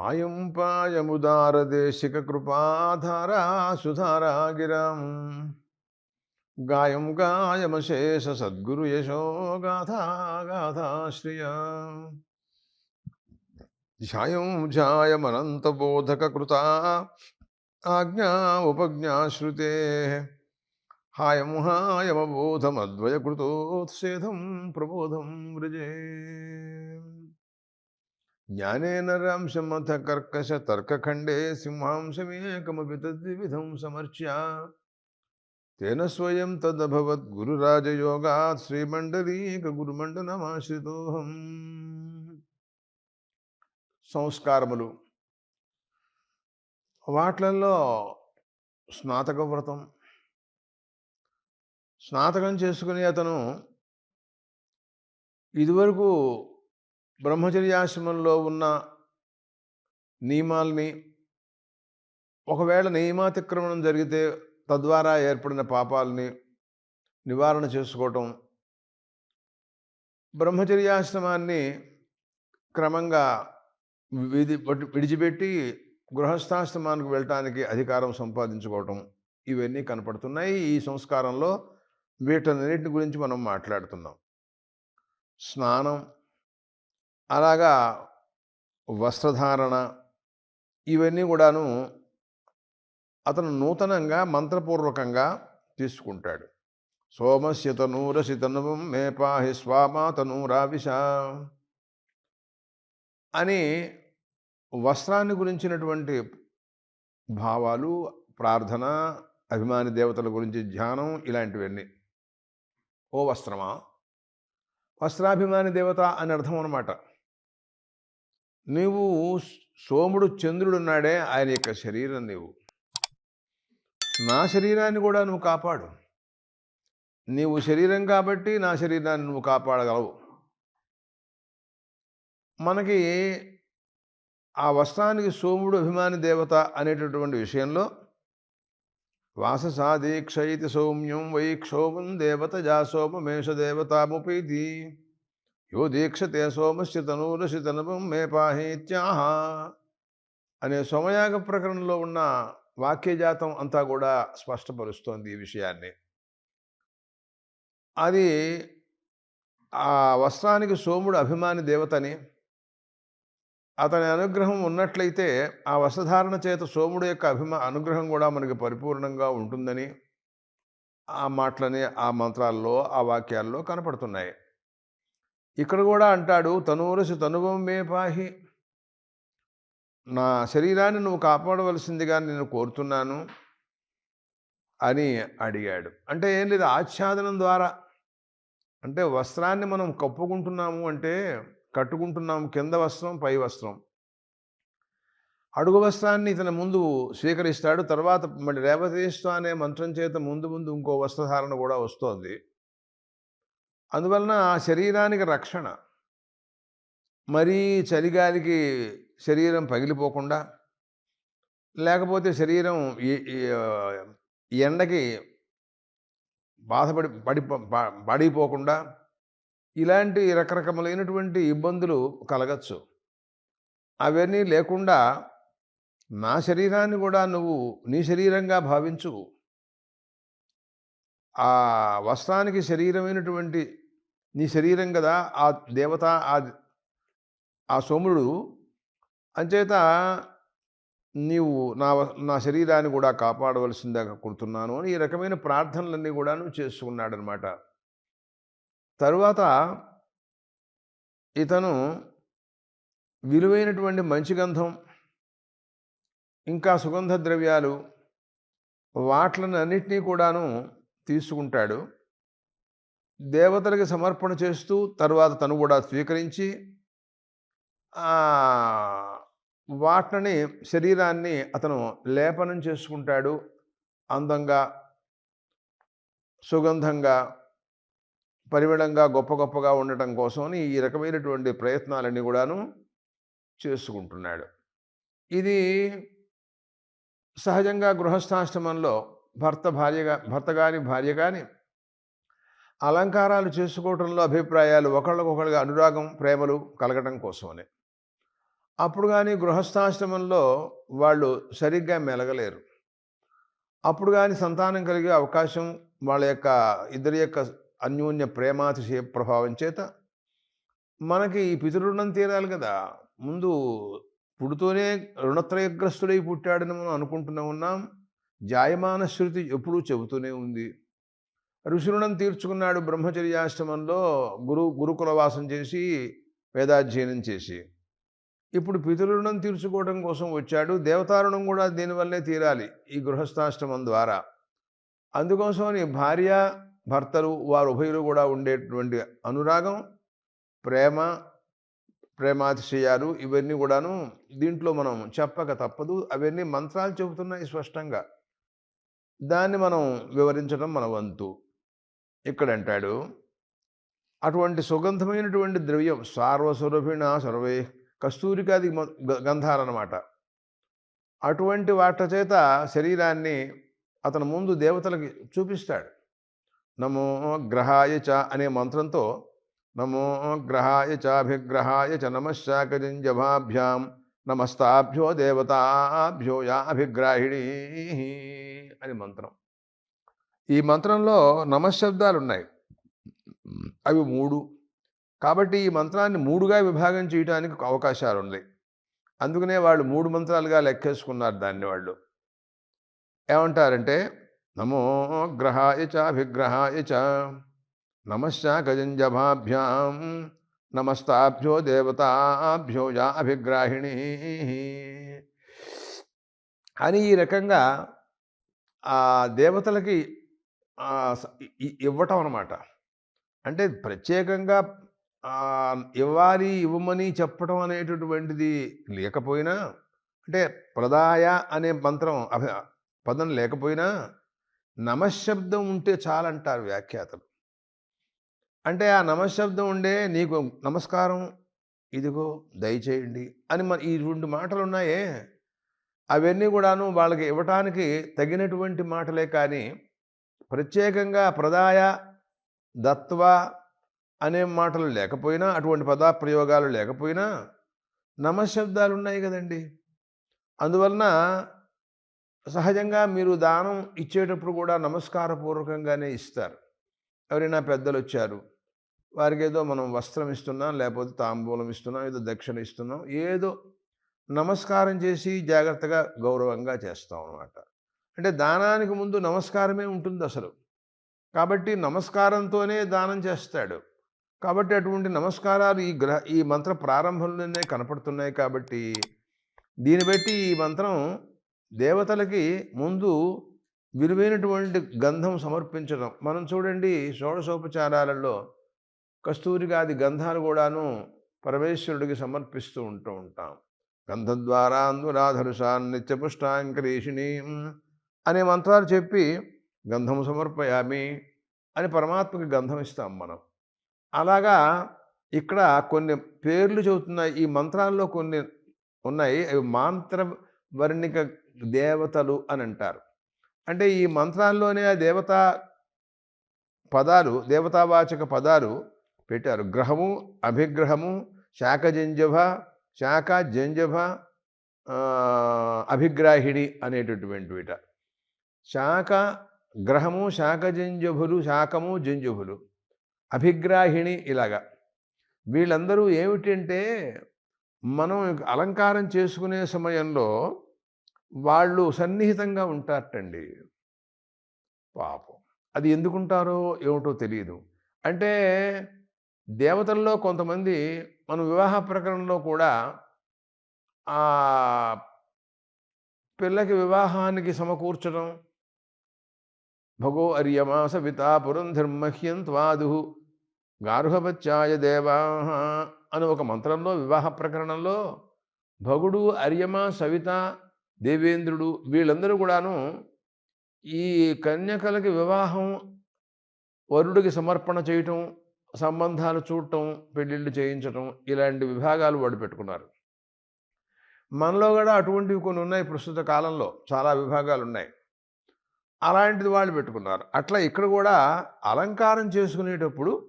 పాయం పాయముదారదేశిక కృపాధారా సుధారా గిరం గాయం గాయమశేష సద్గురు యశో గాథా గాథాశ్రియ ధ్యాయం ధ్యాయమనంతబోధక కృత ఆజ్ఞా ఉపజ్ఞాశ్రుతే హాయం హాయమబోధమద్వయకృతోత్సేధం ప్రబోధం వృజే జ్ఞానేన రాంశమథ కర్కశ తర్కఖండే సింహాంశమేకమపి తద్విధం సమర్చ్య. తేన స్వయం తదభవత్ గురురాజయోగాత్ శ్రీమండలీక గురుమండలమాశ్రితోహం సంస్కారములు. వాట్లల్లో స్నాతక వ్రతం స్నాతకం చేసుకుని అతను ఇదివరకు బ్రహ్మచర్యాశ్రమంలో ఉన్న నియమాల్ని ఒకవేళ నియమాతిక్రమణం జరిగితే తద్వారా ఏర్పడిన పాపాలని నివారణ చేసుకోవటం. బ్రహ్మచర్యాశ్రమాన్ని క్రమంగా విధి విడిచిపెట్టి గృహస్థాశ్రమానికి వెళ్ళటానికి అధికారం సంపాదించుకోవటం ఇవన్నీ కనపడుతున్నాయి. ఈ సంస్కారంలో వీటన్నిటి గురించి మనం మాట్లాడుతున్నాం. స్నానం అలాగా వస్త్రధారణ ఇవన్నీ కూడాను అతను నూతనంగా మంత్రపూర్వకంగా తీసుకుంటాడు. సోమస్య తనూరసి తనువం మే పాహి స్వామా అని వస్త్రాన్ని గురించినటువంటి భావాలు ప్రార్థన అభిమాని దేవతల గురించి ధ్యానం ఇలాంటివన్నీ. ఓ వస్త్రమా? వస్త్రాభిమాని దేవత అని అర్థం అనమాట నీవు సోముడు చంద్రుడున్నాడే ఆయన యొక్క శరీరం నీవు. నా శరీరాన్ని కూడా నువ్వు కాపాడు. నీవు శరీరం కాబట్టి నా శరీరాన్ని నువ్వు కాపాడగలవు. మనకి ఆ వస్త్రానికి సోముడు అభిమాని దేవత అనేటటువంటి విషయంలో వాససాదీక్షయితి సౌమ్యం వై క్షోభం దేవత జాసోమేష దేవతాముపీతి. యో దీక్షతే సోమస్య తనూరసి తనవం మే పాహీత్యాహ అనే సోమయాగ ప్రకరణంలో ఉన్న వాక్యజాతం అంతా కూడా స్పష్టపరుస్తోంది ఈ విషయాన్ని. అది ఆ వస్త్రానికి సోముడు అభిమాని దేవతని అతని అనుగ్రహం ఉన్నట్లయితే ఆ వస్త్రధారణ చేత సోముడు యొక్క అభిమా అనుగ్రహం కూడా మనకి పరిపూర్ణంగా ఉంటుందని ఆ మాటలని ఆ మంత్రాల్లో ఆ వాక్యాల్లో కనపడుతున్నాయి. ఇక్కడ కూడా అంటాడు తనూరసి తనువం మే పాహి. నా శరీరాన్ని నువ్వు కాపాడవలసిందిగా నేను కోరుతున్నాను అని అడిగాడు. అంటే ఏం లేదు ఆచ్ఛాదనం ద్వారా. అంటే వస్త్రాన్ని మనం కప్పుకుంటున్నాము అంటే కట్టుకుంటున్నాము కింద వస్త్రం పై వస్త్రం. అడుగు వస్త్రాన్ని ఇతని ముందు స్వీకరిస్తాడు. తర్వాత మళ్ళీ రేవతీస్తు అనే మంత్రం చేత ముందు ముందు ఇంకో వస్త్రధారణ కూడా వస్తోంది. అందువలన ఆ శరీరానికి రక్షణ. మరీ చలిగాలికి శరీరం పగిలిపోకుండా లేకపోతే శరీరం ఎండకి బాధపడి పడి పడిపోకుండా ఇలాంటి రకరకములైనటువంటి ఇబ్బందులు కలగచ్చు. అవన్నీ లేకుండా నా శరీరాన్ని కూడా నువ్వు నీ శరీరంగా భావించు. ఆ వస్త్రానికి శరీరమైనటువంటి నీ శరీరం కదా ఆ దేవత ఆ ఆ సోముడు అంచేత నీవు నా నా శరీరాన్ని కూడా కాపాడవలసిందిగా కుడుతున్నాను అని ఈ రకమైన ప్రార్థనలన్నీ కూడాను చేసుకున్నాడనమాట తరువాత ఇతను విలువైనటువంటి మంచి గంధం ఇంకా సుగంధ ద్రవ్యాలు వాట్లను అన్నిటినీ కూడాను తీసుకుంటాడు. దేవతలకి సమర్పణ చేస్తూ తర్వాత తను కూడా స్వీకరించి వాటిని శరీరాన్ని అతను లేపనం చేసుకుంటాడు. అందంగా సుగంధంగా పరిమళంగా గొప్ప గొప్పగా ఉండటం కోసమని ఈ రకమైనటువంటి ప్రయత్నాలన్నీ కూడాను చేసుకుంటున్నాడు. ఇది సహజంగా గృహస్థాశ్రమంలో భర్త భార్యగా భర్త కానీ భార్య కానీ అలంకారాలు చేసుకోవటంలో అభిప్రాయాలు ఒకళ్ళకొకళ్ళుగా అనురాగం ప్రేమలు కలగటం కోసమనే. అప్పుడు కానీ గృహస్థాశ్రమంలో వాళ్ళు సరిగ్గా మెలగలేరు. అప్పుడు కానీ సంతానం కలిగే అవకాశం వాళ్ళ యొక్క ఇద్దరి యొక్క అన్యోన్య ప్రేమాతిశయ ప్రభావం చేత మనకి ఈ పితృరుణం తీరాలి కదా. ముందు పుడుతూనే రుణత్రయగ్రస్తుడై పుట్టాడని మనం అనుకుంటూనే ఉన్నాం. జాయమాన శృతి ఎప్పుడూ చెబుతూనే ఉంది. ఋషిరుణం తీర్చుకున్నాడు బ్రహ్మచర్యాశ్రమంలో గురు గురుకుల వాసం చేసి వేదాధ్యయనం చేసి. ఇప్పుడు పితృరుణం తీర్చుకోవడం కోసం వచ్చాడు. దేవతారుణం కూడా దీనివల్లే తీరాలి ఈ గృహస్థాశ్రమం ద్వారా. అందుకోసమని భార్య భర్తలు వారు ఉభయులు కూడా ఉండేటువంటి అనురాగం ప్రేమ ప్రేమాతిశయాలు ఇవన్నీ కూడాను దీంట్లో మనం చెప్పక తప్పదు. అవన్నీ మంత్రాలు చెబుతున్నాయి స్పష్టంగా. దాన్ని మనం వివరించడం మన వంతు. ఇక్కడ అంటాడు అటువంటి సుగంధమైనటువంటి ద్రవ్యం సార్వస్వరూపిణ సర్వే కస్తూరికాది గంధాలన్నమాట అటువంటి వాట చేత శరీరాన్ని అతను ముందు దేవతలకి చూపిస్తాడు. నమో గ్రహాయ చ అనే మంత్రంతో నమో గ్రహాయ చాభిగ్రహాయ చ నమశాకజంజభాభ్యాం నమస్తాభ్యో దేవతాభ్యో యాభిగ్రాహిణీ అని మంత్రం. ఈ మంత్రంలో నమశబ్దాలు ఉన్నాయి అవి మూడు. కాబట్టి ఈ మంత్రాన్ని మూడుగా విభాగం చేయడానికి అవకాశాలు ఉన్నాయి అందుకనే వాళ్ళు మూడు మంత్రాలుగా లెక్కేసుకున్నారు దాన్ని వాళ్ళు. ఏమంటారంటే నమో గ్రహాయ చాభిగ్రహాయ చ నమశ్చాకజంజభాభ్యాం నమస్తాభ్యో దేవతాభ్యో యా అభిగ్రాహిణీ. అని ఈ రకంగా ఆ దేవతలకి ఇవ్వటం అనమాట అంటే ప్రత్యేకంగా ఇవ్వాలి ఇవ్వమని చెప్పడం అనేటటువంటిది లేకపోయినా అంటే ప్రదాయ అనే మంత్రం అభి పదం లేకపోయినా నమశబ్దం ఉంటే చాలంటారు వ్యాఖ్యాతలు. అంటే ఆ నమశబ్దం ఉండే నీకు నమస్కారం ఇదిగో దయచేయండి అని మన ఈ రెండు మాటలు ఉన్నాయే అవన్నీ కూడాను వాళ్ళకి ఇవ్వటానికి తగినటువంటి మాటలే కానీ ప్రత్యేకంగా ప్రదాయ దత్వ అనే మాటలు లేకపోయినా అటువంటి పదప్రయోగాలు లేకపోయినా నమశబ్దాలు ఉన్నాయి కదండి. అందువలన సహజంగా మీరు దానం ఇచ్చేటప్పుడు కూడా నమస్కారపూర్వకంగానే ఇస్తారు. ఎవరైనా పెద్దలు వచ్చారు వారికి ఏదో మనం వస్త్రం ఇస్తున్నాం లేకపోతే తాంబూలం ఇస్తున్నాం ఏదో దక్షిణ ఇస్తున్నాం ఏదో నమస్కారం చేసి జాగ్రత్తగా గౌరవంగా చేస్తాం అన్నమాట అంటే దానానికి ముందు నమస్కారమే ఉంటుంది అసలు. కాబట్టి నమస్కారంతోనే దానం చేస్తాడు. కాబట్టి అటువంటి నమస్కారాలు ఈ గ్రహ ఈ మంత్ర ప్రారంభంలోనే కనపడుతున్నాయి కాబట్టి దీన్ని బట్టి ఈ మంత్రం దేవతలకి ముందు విలువైనటువంటి గంధం సమర్పించడం. మనం చూడండి షోడశోపచారాలలో కస్తూరిగాది గంధాలు కూడాను పరమేశ్వరుడికి సమర్పిస్తూ ఉంటూ ఉంటాం. గంధద్వారా అందురాధరుషాన్ నిత్యపుష్టాంకరీషిణి అనే మంత్రాలు చెప్పి గంధము సమర్పయామి అని పరమాత్మకి గంధం ఇస్తాం మనం. అలాగా ఇక్కడ కొన్ని పేర్లు చెబుతున్నాయి. ఈ మంత్రాల్లో కొన్ని ఉన్నాయి. అవి మాంత్ర వర్ణిక దేవతలు అని అంటారు. అంటే ఈ మంత్రాల్లోనే ఆ దేవత పదాలు దేవతావాచక పదాలు పెట్టారు. గ్రహము అభిగ్రహము శాఖ జంజభ శాఖ జంజభ అభిగ్రాహిణి అనేటటువంటి అనేటటువంటివిట. శాఖ గ్రహము శాఖ జంజుభులు శాఖము జంజుభులు అభిగ్రాహిణి ఇలాగా. వీళ్ళందరూ ఏమిటంటే మనం అలంకారం చేసుకునే సమయంలో వాళ్ళు సన్నిహితంగా ఉంటారటండి. పాపం. అది ఎందుకుంటారో ఏమిటో తెలియదు అంటే దేవతల్లో కొంతమంది మన వివాహ ప్రకరణలో కూడా ఆ పిల్లకి వివాహానికి సమకూర్చడం భగో అర్యమా సవితా పురంధర్మహ్యం త్వాదు గార్హవచ్చాయ దేవా అని ఒక మంత్రంలో వివాహ ప్రకరణంలో భగుడు అర్యమ సవిత దేవేంద్రుడు వీళ్ళందరూ కూడాను ఈ కన్యకలకి వివాహం వరుడికి సమర్పణ చేయటం సంబంధాలు చూడటం పెళ్ళిళ్ళు చేయించటం ఇలాంటి విభాగాలు వాడు పెట్టుకున్నారు. మనలో కూడా అటువంటివి కొన్ని ఉన్నాయి ప్రస్తుత కాలంలో చాలా విభాగాలు ఉన్నాయి అలాంటిది వాళ్ళు పెట్టుకున్నారు. అట్లా ఇక్కడ కూడా అలంకారం చేసుకునేటప్పుడు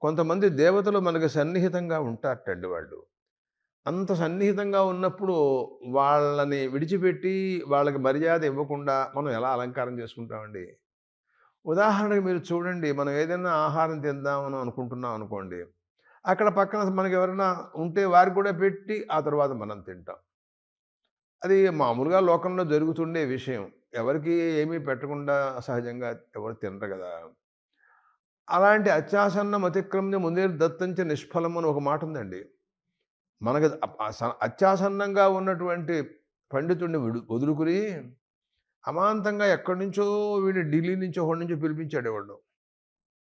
కొంతమంది దేవతలు మనకి సన్నిహితంగా ఉంటారటండి వాళ్ళు. అంత సన్నిహితంగా ఉన్నప్పుడు వాళ్ళని విడిచిపెట్టి వాళ్ళకి మర్యాద ఇవ్వకుండా మనం ఎలా అలంకారం చేసుకుంటామండి? ఉదాహరణకు మీరు చూడండి మనం ఏదైనా ఆహారం తిందామని అనుకుంటున్నాం అనుకోండి అక్కడ పక్కన మనకి ఎవరైనా ఉంటే వారికి కూడా పెట్టి ఆ తర్వాత మనం తింటాం. అది మామూలుగా లోకంలో జరుగుతుండే విషయం. ఎవరికి ఏమీ పెట్టకుండా సహజంగా ఎవరు తినరు కదా అలాంటి అత్యాసన్నం అతిక్రమ్య ముందేరు దత్తంచ నిష్ఫలం అని ఒక మాట ఉందండి. మనకు అత్యాసన్నంగా ఉన్నటువంటి పండితుడిని వదులుకుని అమాంతంగా ఎక్కడి నుంచో వీడిని ఢిల్లీ నుంచో ఒకటి నుంచో పిలిపించాడు ఎవడు.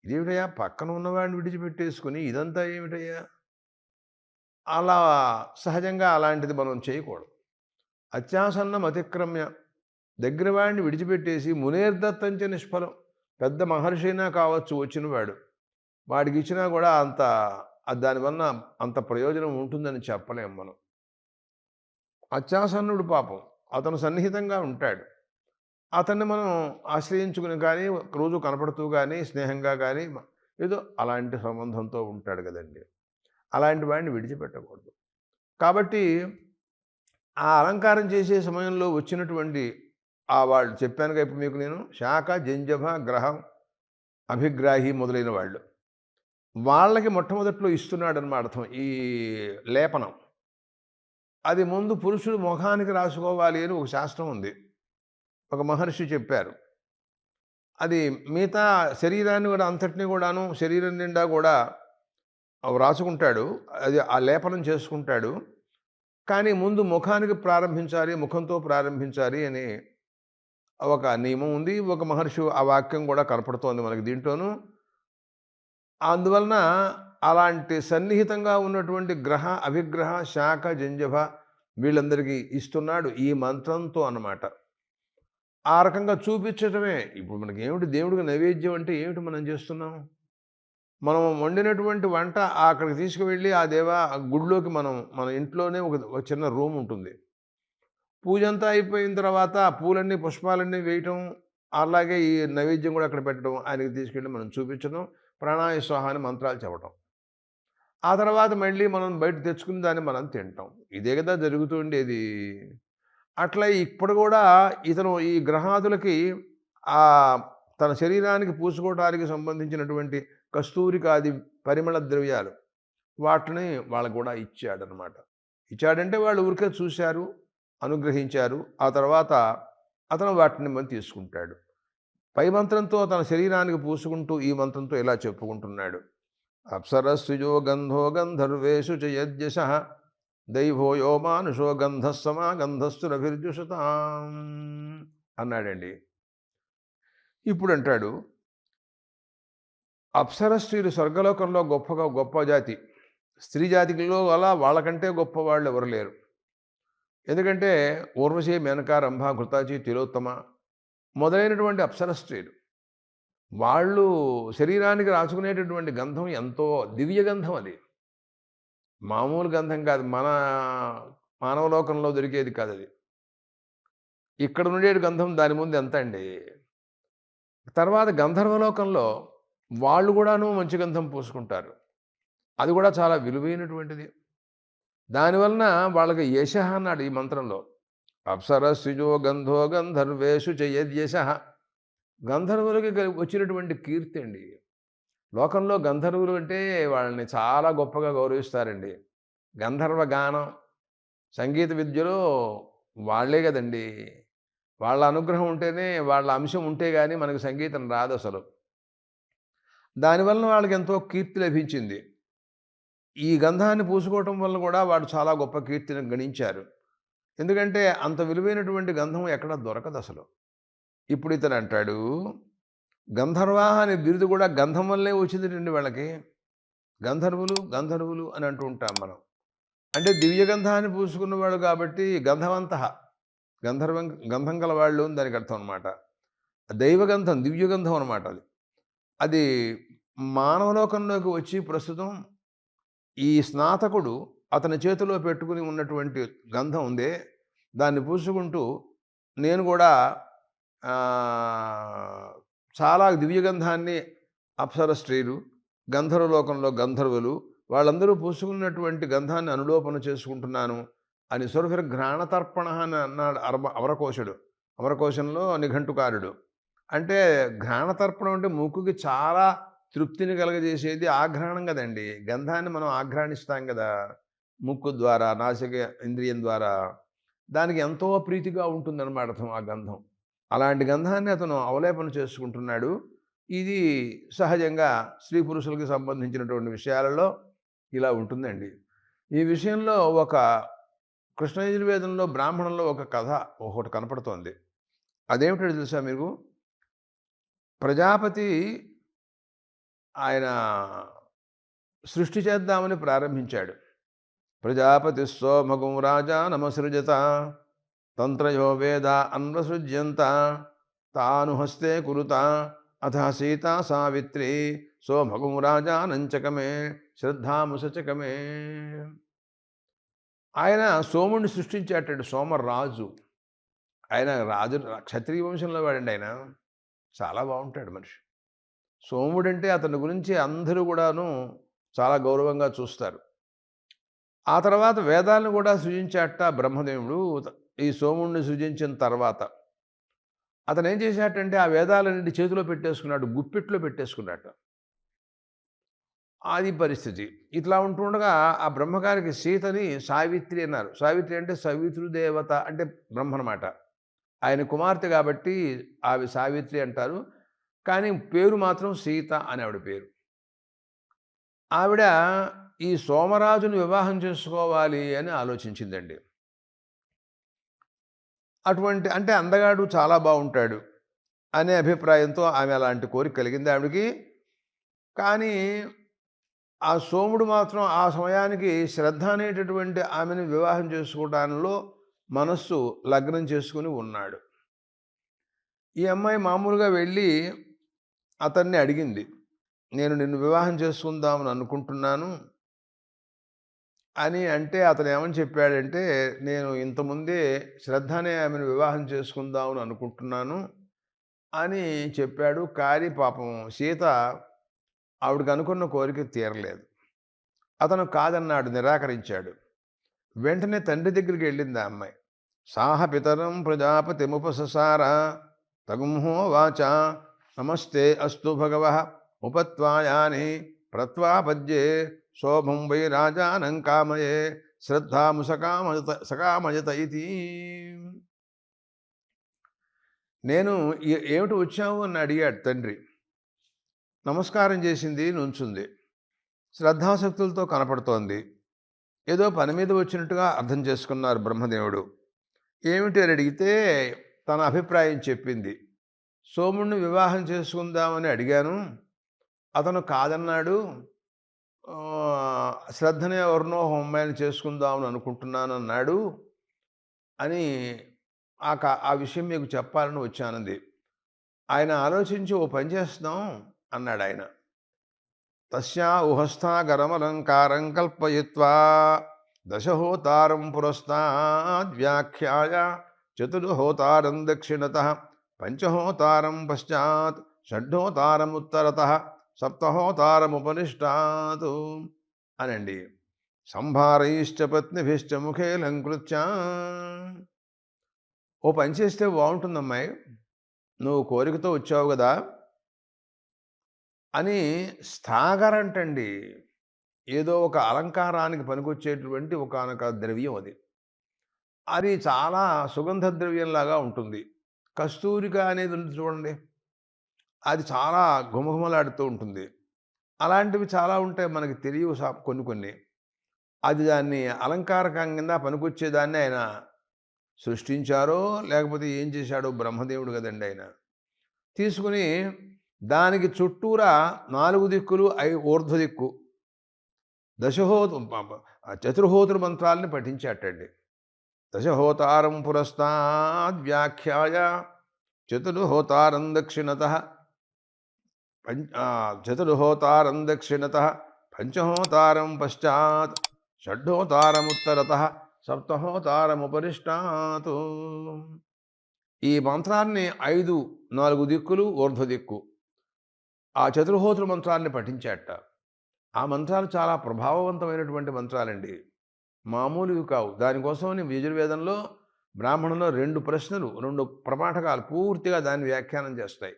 ఇదేమిటయ్యా? పక్కన ఉన్నవాడిని విడిచిపెట్టేసుకుని ఇదంతా ఏమిటయ్యా? అలా సహజంగా అలాంటిది మనం చేయకూడదు. అత్యాసన్నం అతిక్రమ్య దగ్గర వాడిని విడిచిపెట్టేసి మునేర్దత్తంచ నిష్ఫలం. పెద్ద మహర్షి అయినా కావచ్చు వచ్చినవాడు. వాడికి ఇచ్చినా కూడా అంత దానివల్ల అంత ప్రయోజనం ఉంటుందని చెప్పలేం మనం. అత్యాసన్నుడు పాపం. అతను సన్నిహితంగా ఉంటాడు. అతన్ని మనం ఆశ్రయించుకుని కానీ రోజు కనపడుతూ కానీ స్నేహంగా కానీ ఏదో అలాంటి సంబంధంతో ఉంటాడు కదండి. అలాంటి వాడిని విడిచిపెట్టకూడదు. కాబట్టి ఆ అలంకారం చేసే సమయంలో వచ్చినటువంటి ఆ వాళ్ళు చెప్పానుగా ఇప్పుడు మీకు నేను శాఖ జంజభ గ్రహం అభిగ్రాహి మొదలైన వాళ్ళు. వాళ్ళకి మొట్టమొదట్లో ఇస్తున్నాడు అర్థం ఈ లేపనం. అది ముందు పురుషుడు ముఖానికి రాసుకోవాలి అని ఒక శాస్త్రం ఉంది. ఒక మహర్షి చెప్పారు. అది మిగతా శరీరాన్ని కూడా అంతటిని కూడాను శరీరం నిండా కూడా రాసుకుంటాడు. అది ఆ లేపనం చేసుకుంటాడు. కానీ ముందు ముఖానికి ప్రారంభించాలి ముఖంతో ప్రారంభించాలి అని ఒక నియమం ఉంది ఒక మహర్షి ఆ వాక్యం కూడా కనపడుతోంది మనకి దీంట్లోనూ. అందువలన అలాంటి సన్నిహితంగా ఉన్నటువంటి గ్రహ అభిగ్రహ శాఖ జంజభ వీళ్ళందరికీ ఇస్తున్నాడు ఈ మంత్రంతో అన్నమాట. ఆ రకంగా చూపించటమే. ఇప్పుడు మనకి ఏమిటి దేవుడికి నైవేద్యం అంటే ఏమిటి మనం చేస్తున్నాం? మనం వండినటువంటి వంట అక్కడికి తీసుకువెళ్ళి ఆ దేవ గుడిలోకి మనం మన ఇంట్లోనే ఒక చిన్న రూమ్ ఉంటుంది. పూజ అంతా అయిపోయిన తర్వాత పూలన్నీ పుష్పాలన్నీ వేయటం అలాగే ఈ నైవేద్యం కూడా అక్కడ పెట్టడం ఆయనకి తీసుకెళ్ళి మనం చూపించడం ప్రాణాయ స్వాహాన్ని మంత్రాలు చెప్పడం ఆ తర్వాత మళ్ళీ మనం బయట తెచ్చుకుని దాన్ని మనం తింటాం. ఇదే కదా జరుగుతుండేది అట్లా ఇప్పుడు కూడా ఇతను ఈ గ్రహాదులకి ఆ తన శరీరానికి పూసుకోవడానికి సంబంధించినటువంటి కస్తూరికాది పరిమళ ద్రవ్యాలు వాటిని వాళ్ళకు కూడా ఇచ్చాడనమాట. ఇచ్చాడంటే వాళ్ళు ఊరికే చూశారు. అనుగ్రహించారు. ఆ తర్వాత అతను వాటిని మనం తీసుకుంటాడు. పై మంత్రంతో తన శరీరానికి పూసుకుంటూ ఈ మంత్రంతో ఇలా చెప్పుకుంటున్నాడు. అప్సరస్సుజో గంధో గంధర్వేషు చ దైవో యో మానుషో గంధస్సమా గంధస్సురభిర్జుషతాం అన్నాడండి. ఇప్పుడు అంటాడు అప్సరస్త్రీలు స్వర్గలోకంలో గొప్పగా గొప్ప జాతి. స్త్రీ జాతిలో అలా వాళ్ళకంటే గొప్ప వాళ్ళు ఎవరు లేరు. ఎందుకంటే ఊర్వశి మేనక రంభ ఘృతాచి తిలోత్తమ మొదలైనటువంటి అప్సర స్త్రీలు వాళ్ళు శరీరానికి రాసుకునేటటువంటి గంధం ఎంతో దివ్య గంధం అది. మామూలు గంధం కాదు. మన మానవలోకంలో దొరికేది కాదు అది. ఇక్కడ ఉండే గంధం దాని ముందు ఎంత అండి? తర్వాత గంధర్వలోకంలో వాళ్ళు కూడాను మంచి గంధం పూసుకుంటారు. అది కూడా చాలా విలువైనటువంటిది. దానివలన వాళ్ళకి యశ అన్నాడు ఈ మంత్రంలో. అప్సరస్సుజో గంధో గంధర్వేషు చేయద్యశ గంధర్వులకి వచ్చినటువంటి కీర్తి అండి. లోకంలో గంధర్వులు అంటే వాళ్ళని చాలా గొప్పగా గౌరవిస్తారండి. గంధర్వ గానం సంగీత విద్యలో వాళ్ళే కదండి. వాళ్ళ అనుగ్రహం ఉంటేనే వాళ్ళ అంశం ఉంటే కానీ మనకు సంగీతం రాదు అసలు దానివల్ల వాళ్ళకి ఎంతో కీర్తి లభించింది. ఈ గంధాన్ని పూసుకోవటం వల్ల కూడా వాడు చాలా గొప్ప కీర్తిని గణించారు. ఎందుకంటే అంత విలువైనటువంటి గంధం ఎక్కడ దొరకదు అసలు. ఇప్పుడు ఇతను అంటాడు గంధర్వా అనే బిరుదు కూడా గంధం వల్లే వచ్చింది రెండు వాళ్ళకి. గంధర్వులు గంధర్వులు అని అంటూ ఉంటాం మనం. అంటే దివ్య గంధాన్ని పూసుకున్నవాడు కాబట్టి గంధవంత. గంధర్వం గంధం గలవాళ్ళు అని దానికి అర్థం అనమాట దైవగంధం దివ్యగంధం అనమాట అది. అది మానవలోకంలోకి వచ్చి ప్రస్తుతం ఈ స్నాతకుడు అతని చేతిలో పెట్టుకుని ఉన్నటువంటి గంధం ఉందే దాన్ని పూసుకుంటూ నేను కూడా చాలా దివ్యగంధాన్ని అప్సర స్త్రీలు గంధర్వలోకంలో గంధర్వులు వాళ్ళందరూ పూసుకున్నటువంటి గంధాన్ని అనులోపన చేసుకుంటున్నాను అని సురఫిర ఘ్రాణతర్పణ అని అన్నాడు అరమ అమరకోశుడు. అమరకోశంలో నిఘంటుకారుడు. అంటే ఘ్రాణతర్పణం అంటే ముక్కుకి చాలా తృప్తిని కలగజేసేది ఆఘ్రాణం కదండి. గంధాన్ని మనం ఆఘ్రాణిస్తాం కదా. ముక్కు ద్వారా నాసిక ఇంద్రియం ద్వారా. దానికి ఎంతో ప్రీతిగా ఉంటుందన్నమాట అర్థం ఆ గంధం. అలాంటి గంధాన్ని అతను అవలేపన చేసుకుంటున్నాడు. ఇది సహజంగా స్త్రీ పురుషులకి సంబంధించినటువంటి విషయాలలో ఇలా ఉంటుందండి. ఈ విషయంలో ఒక కృష్ణయజుర్వేదంలో బ్రాహ్మణంలో ఒక కథ ఒకటి కనపడుతోంది. అదేమిటో తెలుసా మీకు? ప్రజాపతి ఆయన సృష్టి చేద్దామని ప్రారంభించాడు. ప్రజాపతి సోమగం రాజా నమసృజత తంత్రయో వేద అన్వసృజ్యంత తాను హస్తే కురుత అథ సీతా సావిత్రి సోమగం రాజా నంచకమే శ్రద్ధాముసచకమే. ఆయన సోముడిని సృష్టించేటాడు సోమరాజు. ఆయన రాజు క్షత్రియ వంశంలో వాడండి ఆయన. చాలా బాగుంటాడు మనిషి. సోముడంటే అతని గురించి అందరూ కూడాను చాలా గౌరవంగా చూస్తారు. ఆ తర్వాత వేదాలను కూడా సృజించాట బ్రహ్మదేవుడు. ఈ సోముడిని సృజించిన తర్వాత అతను ఏం చేశాటంటే ఆ వేదాలన్నింటి చేతిలో పెట్టేసుకున్నాడు గుప్పిట్లో పెట్టేసుకున్నాడు అది పరిస్థితి. ఇట్లా ఉంటుండగా ఆ బ్రహ్మగారికి సీతని సావిత్రి అన్నారు. సావిత్రి అంటే సవితృదేవత అంటే బ్రహ్మ అనమాట ఆయన కుమార్తె కాబట్టి ఆవి సావిత్రి అంటారు. కానీ పేరు మాత్రం సీత అని ఆవిడ పేరు. ఆవిడ ఈ సోమరాజును వివాహం చేసుకోవాలి అని ఆలోచించిందండి. అటువంటి అంటే అందగాడు చాలా బాగుంటాడు అనే అభిప్రాయంతో ఆమె అలాంటి కోరిక కలిగింది ఆవిడకి. కానీ ఆ సోముడు మాత్రం ఆ సమయానికి శ్రద్ధ అనేటటువంటి ఆమెను వివాహం చేసుకోవడంలో మనస్సు లగ్నం చేసుకుని ఉన్నాడు. ఈ అమ్మాయి మామూలుగా వెళ్ళి అతన్ని అడిగింది. నేను నిన్ను వివాహం చేసుకుందామని అనుకుంటున్నాను అని అంటే అతను ఏమని చెప్పాడంటే నేను ఇంతకుముందే శ్రద్ధనే ఆమెను వివాహం చేసుకుందామని అనుకుంటున్నాను అని చెప్పాడు. కానీ పాపం సీత ఆవిడకి అనుకున్న కోరిక తీరలేదు. అతను కాదన్నాడు నిరాకరించాడు. వెంటనే తండ్రి దగ్గరికి వెళ్ళింది ఆ అమ్మాయి. సాహ పితరం ప్రజాపతిముపససార తగుంహో వాచ నమస్తే అస్తు భగవ ఉపత్వాయాని ప్రత్వాపద్యే శోభం వై రాజానం కామయే శ్రద్ధాము సకామయత సకామయత ఇది నేను ఏమిటి వచ్చావు అని అడిగాడు తండ్రి. నమస్కారం చేసింది నుంచుంది. శ్రద్ధాశక్తులతో కనపడుతోంది. ఏదో పని మీద వచ్చినట్టుగా అర్థం చేసుకున్నారు బ్రహ్మదేవుడు. ఏమిటి అని అడిగితే తన అభిప్రాయం చెప్పింది. సోముణ్ణి వివాహం చేసుకుందామని అడిగాను. అతను కాదన్నాడు. శ్రద్ధనే ఎవరినో అమ్మాయిని చేసుకుందామని అనుకుంటున్నాను అన్నాడు అని ఆ ఆ విషయం మీకు చెప్పాలని వచ్చానంది. ఆయన ఆలోచించి ఓ పని చేస్తున్నాం అన్నాడు ఆయన. తస్యా ఉహస్థాగరమలంకారం కల్పయిత్వా దశహోతారం పురస్తాద్వ్యాఖ్యాయ చతుర్హోతారం దక్షిణత పంచహోతారం పశ్చాత్ షడ్హోతారముత్తరత సప్తహోతారముపనిష్టాత్ అనండి. సంభారైశ్చ పత్నిభిశ్చ ముఖే లంకృత్యా. ఓ పని చేస్తే బాగుంటుందమ్మాయి. నువ్వు కోరికతో వచ్చావు కదా. అని స్థాగరంటండి. ఏదో ఒక అలంకారానికి పనికొచ్చేటువంటి ఒకనొక ద్రవ్యం అది. అది చాలా సుగంధ ద్రవ్యంలాగా ఉంటుంది. కస్తూరిక అనేది ఉంది చూడండి. అది చాలా గుమగుమలాడుతూ ఉంటుంది. అలాంటివి చాలా ఉంటాయి మనకి తెలియవు కొన్ని కొన్ని. అది దాన్ని అలంకారకం కింద పనికొచ్చేదాన్ని ఆయన సృష్టించారో లేకపోతే ఏం చేశాడో బ్రహ్మదేవుడు కదండి ఆయన. తీసుకుని దానికి చుట్టూరా నాలుగు దిక్కులు ఐ ఊర్ధ్వ దిక్కు దశహోతు చతుర్హోతుల మంత్రాలని పఠించేటండి దశహోతారం పురస్తాద్వ్యాఖ్యాయ చతుర్హోతారం దక్షిణత పంచ చతుర్హోతారం దక్షిణత పంచహోతారం పశ్చాత్ షడ్హోతారముత్తరత సప్తహోతారముపరిష్టాత్. ఈ మంత్రాన్ని ఐదు నాలుగు దిక్కులు ఊర్ధ్వ దిక్కు. ఆ చతుర్హోత్ర మంత్రాన్ని పఠించాట. ఆ మంత్రాలు చాలా ప్రభావవంతమైనటువంటి మంత్రాలండి. మామూలువి కావు. దానికోసమని యజుర్వేదంలో బ్రాహ్మణంలో రెండు ప్రశ్నలు రెండు ప్రపాఠకాలు పూర్తిగా దాన్ని వ్యాఖ్యానం చేస్తాయి.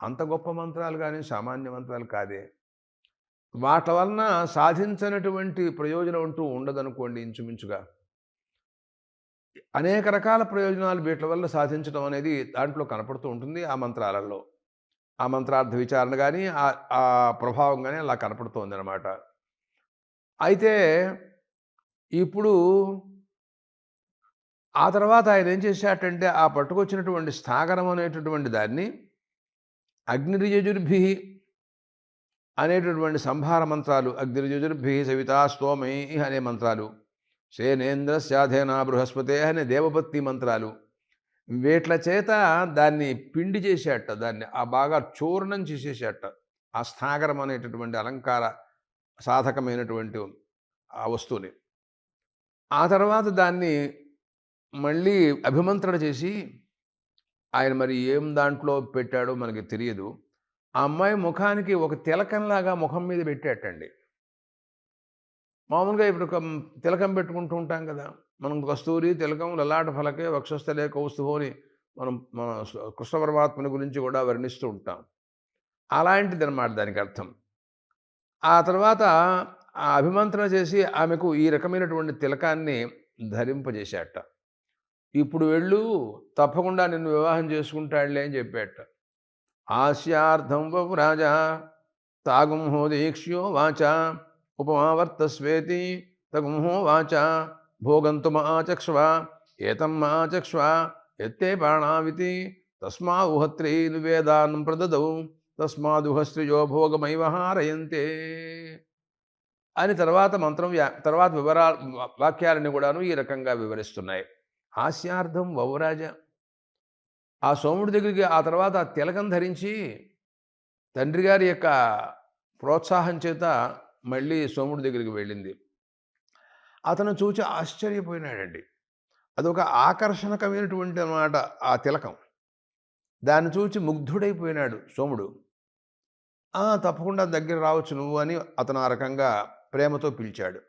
అంత గొప్ప మంత్రాలు కానీ సామాన్య మంత్రాలు కాదే. వాటి వలన సాధించినటువంటి ప్రయోజనం అంటూ ఉండదనుకోండి ఇంచుమించుగా. అనేక రకాల ప్రయోజనాలు వీటి వల్ల సాధించడం అనేది దాంట్లో కనపడుతూ ఉంటుంది ఆ మంత్రాలలో. ఆ మంత్రార్థ విచారణ కానీ ఆ ప్రభావం కానీ అలా కనపడుతోంది అనమాట అయితే ఇప్పుడు ఆ తర్వాత ఆయన ఏం చేశాటంటే ఆ పట్టుకొచ్చినటువంటి స్థాగరం అనేటటువంటి దాన్ని అగ్నిరిజుర్భి అనేటటువంటి సంభార మంత్రాలు అగ్నిరిజుర్భి సవితా స్తోమై అనే మంత్రాలు సేనేంద్ర శాధేనా బృహస్పతే అనే దేవభక్తి మంత్రాలు వీట్ల చేత దాన్ని పిండి చేసేట దాన్ని ఆ బాగా చూర్ణం చేసేసేట ఆ స్థాగరం అనేటటువంటి అలంకార సాధకమైనటువంటి ఆ వస్తువుని. ఆ తర్వాత దాన్ని మళ్ళీ అభిమంత్రణ చేసి ఆయన మరి ఏం దాంట్లో పెట్టాడో మనకి తెలియదు. ఆ అమ్మాయి ముఖానికి ఒక తిలకంలాగా ముఖం మీద పెట్టేటండి. మామూలుగా ఇప్పుడు తిలకం పెట్టుకుంటూ ఉంటాం కదా! మనం కస్తూరి తిలకం లలాట ఫలకే వక్షస్థలే కౌస్తుభోని మనం మన కృష్ణ పరమాత్మని గురించి కూడా వర్ణిస్తూ ఉంటాం. అలాంటిది అనమాట దానికి అర్థం. ఆ తర్వాత ఆ అభిమంత్రణ చేసి ఆమెకు ఈ రకమైనటువంటి తిలకాన్ని ధరింపజేశాట. ఇప్పుడు వెళ్ళు తప్పకుండా నిన్ను వివాహం చేసుకుంటాడులే అని చెప్పాట. ఆస్యార్థం రాజా తాగుంహో దీక్ష్యో వాచ ఉపమావర్తస్వేతి తగుంహో వాచ భోగంతు మాచక్ష్వ ఏతం మాచక్ష్వ ఎత్తే బాణావితి తస్మా ఉహత్రీ నివేదానం ప్రదదౌ తస్మాదుహస్త్రియో భోగమైవ హారయంతే అని తర్వాత మంత్రం తర్వాత వివరా వాక్యాలని కూడాను ఈ రకంగా వివరిస్తున్నాయి. హాస్యార్థం వౌరాజ. ఆ సోముడి దగ్గరికి ఆ తర్వాత తిలకం ధరించి తండ్రి గారి యొక్క ప్రోత్సాహం చేత మళ్ళీ సోముడి దగ్గరికి వెళ్ళింది. అతను చూచి ఆశ్చర్యపోయినాడండి. అదొక ఆకర్షణకమైనటువంటి అన్నమాట ఆ తిలకం. దాన్ని చూచి ముగ్ధుడైపోయినాడు సోముడు. తప్పకుండా దగ్గర రావచ్చు నువ్వు అని అతను ఆ రకంగా ప్రేమతో పిలిచాడు.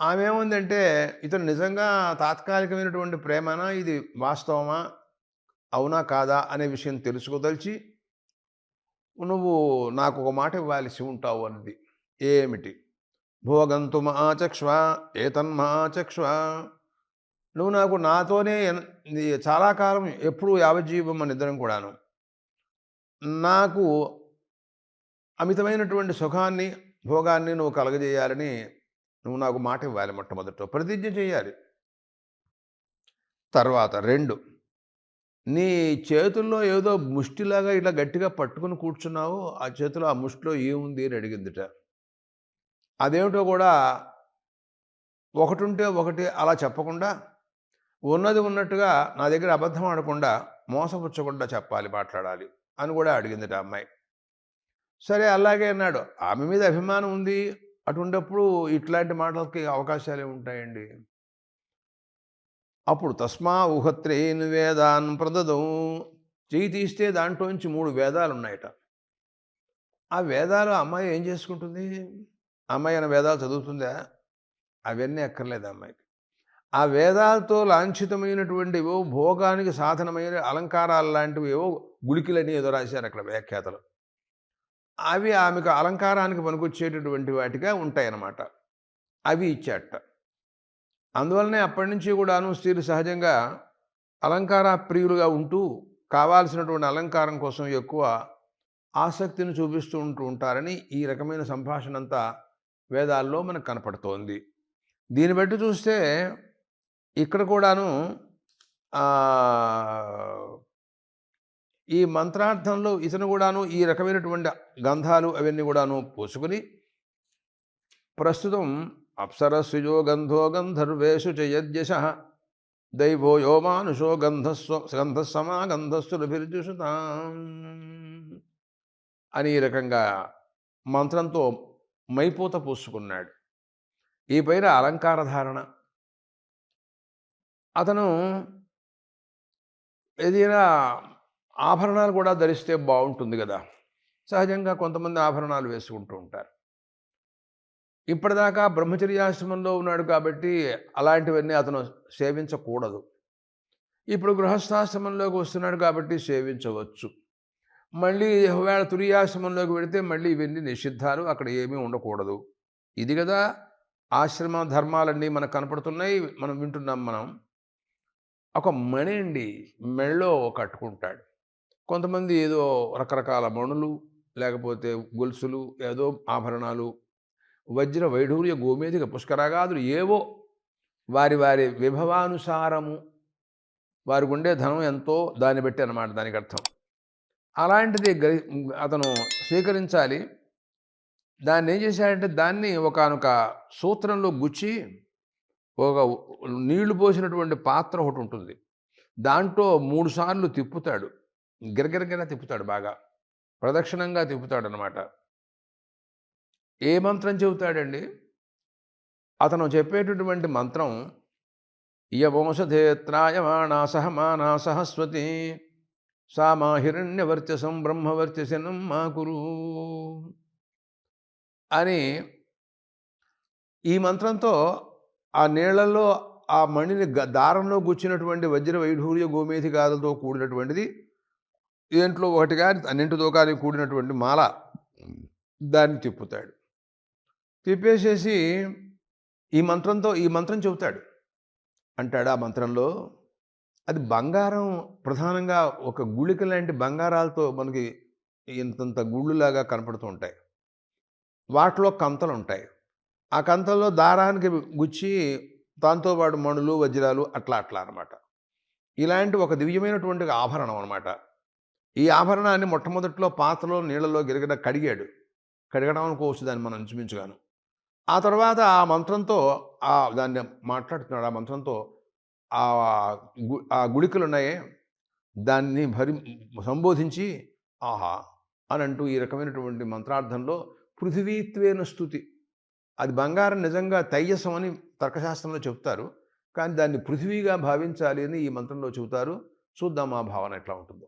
ఆమె ఏముందంటే ఇతను నిజంగా తాత్కాలికమైనటువంటి ప్రేమనా? ఇది వాస్తవమా? అవునా కాదా? అనే విషయం తెలుసుకోదలిచి నువ్వు నాకు ఒక మాట ఇవ్వాల్సి ఉంటావు అన్నది. ఏమిటి? భోగంతు మహాచక్ష్వ ఏతన్మహాచక్ష్వ నువ్వు నాకు నాతోనే చాలా కాలం ఎప్పుడు యావజ్జీవం మన ఇద్దరం కూడాను. నాకు అమితమైనటువంటి సుఖాన్ని భోగాన్ని నువ్వు కలగజేయాలని నువ్వు నాకు మాట ఇవ్వాలి మొట్టమొదట ప్రతిజ్ఞ చేయాలి. తర్వాత రెండు నీ చేతుల్లో ఏదో ముష్టిలాగా ఇట్లా గట్టిగా పట్టుకుని కూర్చున్నావు ఆ చేతిలో ఆ ముష్టిలో ఏముంది అని అడిగిందిట. అదేమిటో కూడా ఒకటి ఉంటే ఒకటి అలా చెప్పకుండా ఉన్నది ఉన్నట్టుగా నా దగ్గర అబద్ధం ఆడకుండా మోసపుచ్చకుండా చెప్పాలి మాట్లాడాలి అని కూడా అడిగిందిట అమ్మాయి. సరే అలాగే అన్నాడు. ఆమె మీద అభిమానం ఉంది. అటువంటిప్పుడు ఇట్లాంటి మాటలకి అవకాశాలు ఉంటాయండి. అప్పుడు తస్మా ఊహత్రేన్ వేదాన్ ప్రదదం. చేయి తీస్తే దాంట్లోంచి మూడు వేదాలు ఉన్నాయట ఆ వేదాలు అమ్మాయి ఏం చేసుకుంటుంది? అమ్మాయి అయిన వేదాలు చదువుతుందా? అవన్నీ అక్కర్లేదు అమ్మాయికి. ఆ వేదాలతో లాంఛితమైనటువంటి ఏవో భోగానికి సాధనమైన అలంకారాలు లాంటివి ఏవో గుడికిలని ఏదో రాశారు అక్కడ వ్యాఖ్యాతలు. అవి ఆమెకు అలంకారానికి పనికొచ్చేటటువంటి వాటిగా ఉంటాయన్నమాట. అవి ఇచ్చాట. అందువలనే అప్పటి నుంచి కూడాను స్త్రీలు సహజంగా అలంకార ప్రియులుగా ఉంటూ కావాల్సినటువంటి అలంకారం కోసం ఎక్కువ ఆసక్తిని చూపిస్తూ ఉంటూ ఉంటారని ఈ రకమైన సంభాషణ అంతా వేదాల్లో మనకు కనపడుతోంది. దీన్ని బట్టి చూస్తే ఇక్కడ కూడాను ఈ మంత్రార్థంలో ఇతను కూడాను ఈ రకమైనటువంటి గంధాలు అవన్నీ కూడాను పోసుకుని ప్రస్తుతం అప్సరస్సుజో గంధో గంధర్వేషు చయద్యశ దైవో యోమానుషో గంధస్వ గంధస్సమా గంధస్సులభిర్జుషుతాం అని ఈ రకంగా మంత్రంతో మైపోత పూసుకున్నాడు. ఈ పైన అలంకార ధారణ. అతను ఏదైనా ఆభరణాలు కూడా ధరిస్తే బాగుంటుంది కదా. సహజంగా కొంతమంది ఆభరణాలు వేసుకుంటూ ఉంటారు. ఇప్పటిదాకా బ్రహ్మచర్యాశ్రమంలో ఉన్నాడు కాబట్టి అలాంటివన్నీ అతను సేవించకూడదు. ఇప్పుడు గృహస్థాశ్రమంలోకి వస్తున్నాడు కాబట్టి సేవించవచ్చు. మళ్ళీ ఒకవేళ తురియాశ్రమంలోకి వెళితే మళ్ళీ ఇవన్నీ నిషిద్ధాలు అక్కడ ఏమీ ఉండకూడదు. ఇది కదా ఆశ్రమ ధర్మాలన్నీ మనకు కనపడుతున్నాయి మనం వింటున్నాం మనం. ఒక మణి అండి మెళ్ళో కట్టుకుంటాడు. కొంతమంది ఏదో రకరకాల మణులు లేకపోతే గొలుసులు ఏదో ఆభరణాలు వజ్ర వైఢూర్య గోమేధిక పుష్కరగాదులు ఏవో వారి వారి విభవానుసారము వారికి ఉండే ధనం ఎంతో దాన్ని బట్టి అనమాట దానికి అర్థం. అలాంటిది అతను స్వీకరించాలి. దాన్ని ఏం చేశాడంటే దాన్ని ఒకనొక సూత్రంలో గుచ్చి ఒక నీళ్ళు పోసినటువంటి పాత్ర ఒకటి ఉంటుంది. దాంట్లో మూడు సార్లు తిప్పుతాడు. గిరగిరగిర తిప్పుతాడు బాగా. ప్రదక్షిణంగా తిప్పుతాడు అనమాట ఏ మంత్రం చెబుతాడండి? అతను చెప్పేటటువంటి మంత్రం యవంశధేత్రాయమాణా సహమానా సహస్వతి సా మా హిరణ్యవర్చసం బ్రహ్మవర్చసనం మా కురు అని ఈ మంత్రంతో ఆ నీళ్ళలో ఆ మణిని గ- దారంలో గుచ్చినటువంటి వజ్ర వైఢూర్య గోమేధి గాథలతో కూడినటువంటిది దేంట్లో ఒకటి కానీ అన్నింటితో కానీ కూడినటువంటి మాల దాన్ని తిప్పుతాడు. తిప్పేసేసి ఈ మంత్రంతో ఈ మంత్రం చెబుతాడు. అంటాడు ఆ మంత్రంలో అది బంగారం ప్రధానంగా ఒక గుళిక లాంటి బంగారాలతో మనకి ఇంతంత గుళ్ళులాగా కనపడుతూ ఉంటాయి. వాటిలో కంతలు ఉంటాయి ఆ కంతల్లో దారానికి గుచ్చి దాంతో పాటు మణులు వజ్రాలు అట్లా అట్లా అనమాట. ఇలాంటి ఒక దివ్యమైనటువంటి ఆభరణం అనమాట. ఈ ఆభరణాన్ని మొట్టమొదట్లో పాత్రలో నీళ్ళలో గిరగడ కడిగాడు. కడగడం అనుకోవచ్చు దాన్ని మనం ఇంచుమించుగాను. ఆ తర్వాత ఆ మంత్రంతో ఆ దాన్ని మాట్లాడుతున్నాడు. ఆ మంత్రంతో ఆ గు ఆ గుళికలు ఉన్నాయే దాన్ని భరి సంబోధించి ఆహా! అని అంటూ ఈ రకమైనటువంటి మంత్రార్థంలో పృథివీత్వేన స్థుతి అది బంగారం నిజంగా తైజసం అని తర్కశాస్త్రంలో చెప్తారు. కానీ దాన్ని పృథివీగా భావించాలి అని ఈ మంత్రంలో చెబుతారు. చూద్దాం ఆ భావన ఎట్లా ఉంటుందో.